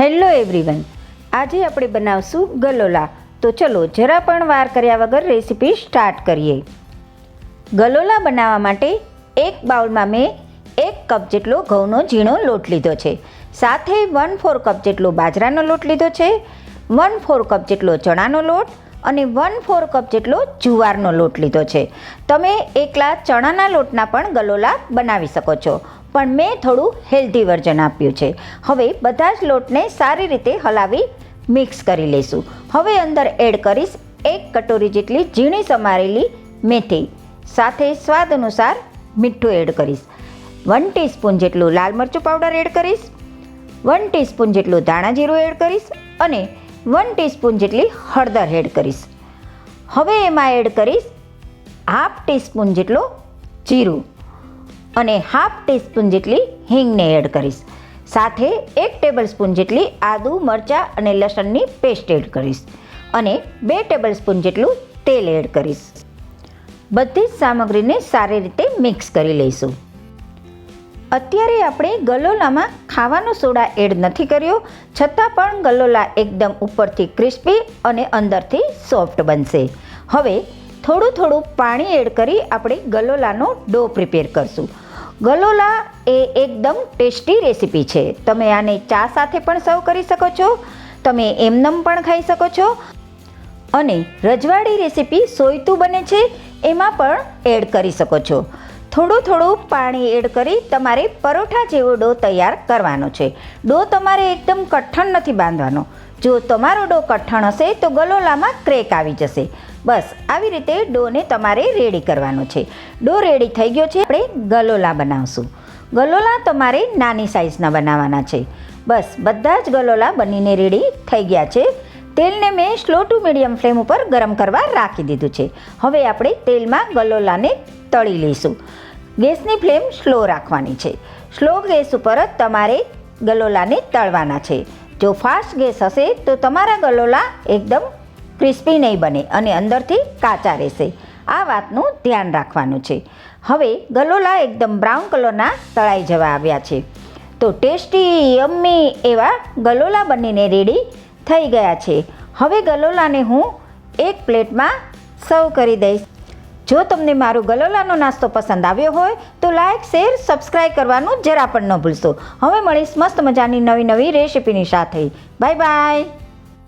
Hello everyone. આજે આપણે બનાવશું ગલોલા. તો ચલો જરા પણ વાર કર્યા વગર રેસીપી સ્ટાર્ટ કરીએ. ગલોલા બનાવવા માટે એક બાઉલમાં મેં એક કપ જેટલો ઘઉંનો ઝીણો લોટ લીધો છે. સાથે વન ફોર કપ જેટલો બાજરાનો લોટ લીધો છે વન ફોર કપ જેટલો ચણાનો લોટ અને વન ફોર કપ જેટલો જુવારનો લોટ લીધો છે. તમે એકલા ચણાના લોટના પણ ગલોલા બનાવી શકો છો. પણ મેં થોડું હેલ્ધી વર્ઝન આપ્યું છે. હવે બધા જ લોટને સારી રીતે હલાવી મિક્સ કરી લઈશું હવે અંદર એડ કરીશ એક કટોરી જેટલી ઝીણી સમારેલી મેથી. સાથે સ્વાદ અનુસાર મીઠું એડ કરીશ. વન ટીસ્પૂન જેટલું લાલ મરચું પાવડર એડ કરીશ. વન ટીસ્પૂન જેટલું ધાણા જીરું એડ કરીશ અને વન ટીસ્પૂન જેટલી હળદર એડ કરીશ. હવે એમાં એડ કરીશ હાફ ટીસ્પૂન જેટલું જીરું. અને હાફ ટીસ્પૂન જેટલી હિંગને એડ કરીશ. સાથે એક ટેબલ સ્પૂન જેટલી આદુ, મરચાં અને લસણની પેસ્ટ એડ કરીશ. અને બે ટેબલ સ્પૂન જેટલું તેલ એડ કરીશ. બધી જ સામગ્રીને સારી રીતે મિક્સ કરી લઈશું. અત્યારે આપણે ગલોલામાં ખાવાનો સોડા એડ નથી કર્યો, છતાં પણ ગલોલા એકદમ ઉપરથી ક્રિસ્પી અને અંદરથી સોફ્ટ બનશે. હવે થોડું થોડું પાણી એડ કરી આપણે ગલોલાનો ડો પ્રિપેર કરશું. ગલોલા એ એકદમ ટેસ્ટી રેસીપી છે. તમે આને ચા સાથે પણ સર્વ કરી શકો છો. તમે એમનમ પણ ખાઈ શકો છો. અને રજવાડી રેસીપી સોયતું બને છે, એમાં પણ એડ કરી શકો છો. થોડું થોડું પાણી એડ કરી તમારે પરોઠા જેવો ડો તૈયાર કરવાનો છે. ડો તમારે એકદમ કઠણ નથી બાંધવાનો. જો તમારો ડો કઠણ હશે તો ગલોલામાં ક્રેક આવી જશે. બસ, આવી રીતે ડોને તમારે રેડી કરવાનો છે. ડો રેડી થઈ ગયો છે, આપણે ગલોલા બનાવશું. ગલોલા તમારે નાની સાઇઝના બનાવવાના છે. બસ, બધા જ ગલોલા બનીને રેડી થઈ ગયા છે. તેલને મેં સ્લો ટુ મીડિયમ ફ્લેમ ઉપર ગરમ કરવા રાખી દીધું છે. હવે આપણે તેલમાં ગલોલાને તળી લઈશું. ગેસની ફ્લેમ સ્લો રાખવાની છે. સ્લો ગેસ ઉપર જ તમારે ગલોલાને તળવાના છે. જો ફાસ્ટ ગેસ હશે, તો તમારા ગલોલા એકદમ ક્રિસ્પી નહીં બને અને અંદરથી કાચા રહેશે. આ વાતનું ધ્યાન રાખવાનું છે. હવે ગલોલા એકદમ બ્રાઉન કલરના તળાઈ જવા આવ્યા છે. તો ટેસ્ટી, યમ્મી એવા ગલોલા બનીને રેડી થઈ ગયા છે. હવે ગલોલાને હું એક પ્લેટમાં સર્વ કરી દઈશ. જો તમને મારો ગલોલાનો નાસ્તો પસંદ આવ્યો હોય, તો લાઇક શેર સબસ્ક્રાઈબ કરવાનું જરા પણ ન ભૂલશો. હવે મળીશ મસ્ત મજાની નવી નવી રેસીપીની સાથે. Bye bye.